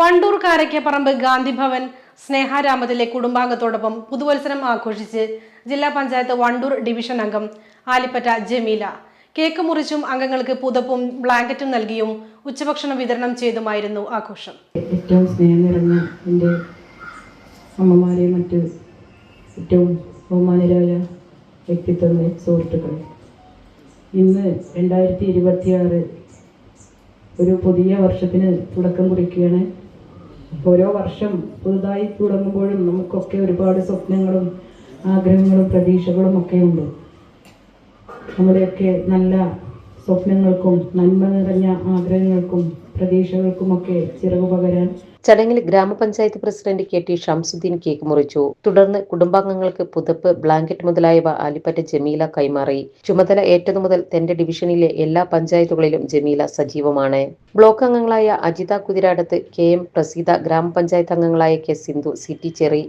വണ്ടൂർ കാരയ്ക്കപ്പറമ്പ് ഗാന്ധിഭവൻ സ്നേഹാരാമത്തിലെ കുടുംബാംഗത്തോടൊപ്പം പുതുവത്സരം ആഘോഷിച്ച് ജില്ലാ പഞ്ചായത്ത് വണ്ടൂർ ഡിവിഷൻ അംഗം ആലിപ്പറ്റ ജമീല. കേക്ക് മുറിച്ചും അംഗങ്ങൾക്ക് പുതപ്പും ബ്ലാങ്കറ്റും നൽകിയും ഉച്ചഭക്ഷണം വിതരണം ചെയ്തുമായിരുന്നു ആഘോഷം. ഏറ്റവും സ്നേഹം നിറഞ്ഞ എന്റെ അമ്മമാരെ മറ്റ് ഏറ്റവും ബഹുമാനരായ വ്യക്തിത്വങ്ങളെ സുഹൃത്തുക്കളെ ഇന്ന് രണ്ടായിരത്തി ഇരുപത്തിയാറ് ഒരു പുതിയ വർഷത്തിന് തുടക്കം കുറിക്കുകയാണ് ഓരോ വർഷം പുതുതായി തുടങ്ങുമ്പോഴും നമുക്കൊക്കെ ഒരുപാട് സ്വപ്നങ്ങളും ആഗ്രഹങ്ങളും പ്രതീക്ഷകളും ഒക്കെ ഉണ്ട്. നമ്മുടെയൊക്കെ നല്ല സ്വപ്നങ്ങൾക്കും നന്മ നിറഞ്ഞ ആഗ്രഹങ്ങൾക്കും പ്രതീക്ഷകൾക്കുമൊക്കെ ചിറകു പകരാൻ ചടങ്ങിൽ grama panchayat president K T Shamsuddin cake മുറിച്ചു. തുടർന്ന് കുടുംബാംഗങ്ങൾക്ക് പുതപ്പ് ബ്ലാങ്കറ്റ് മുതലായവ ആലിപ്പറ്റ ജമീല കൈമാറി. ചുമതല ഏറ്റതു മുതൽ തന്റെ ഡിവിഷനിലെ എല്ലാ പഞ്ചായത്തുകളിലും ജമീല സജീവമാണ്. ബ്ലോക്ക് അംഗങ്ങളായ അജിത കുതിരാടത്ത് കെ എം പ്രസീത ഗ്രാമപഞ്ചായത്ത് അംഗങ്ങളായ K Sindhu C T Cherry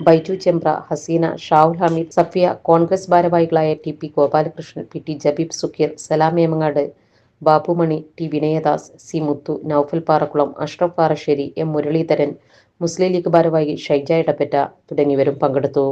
Baiju Chembra Haseena Shavul Hameed Safiya Congress ഭാരവാഹികളായ T P Gopalakrishnan P T Jabeeb Sukkeer Salam Emangad Babumani T Vinayadas C Muthu Noufal Parakkulam Ashraf Parassery M Muraleedharan Muslim League ഭാരവാഹി ഷൈജ ഇടപ്പറ്റ തുടങ്ങിയവരും പങ്കെടുത്തു.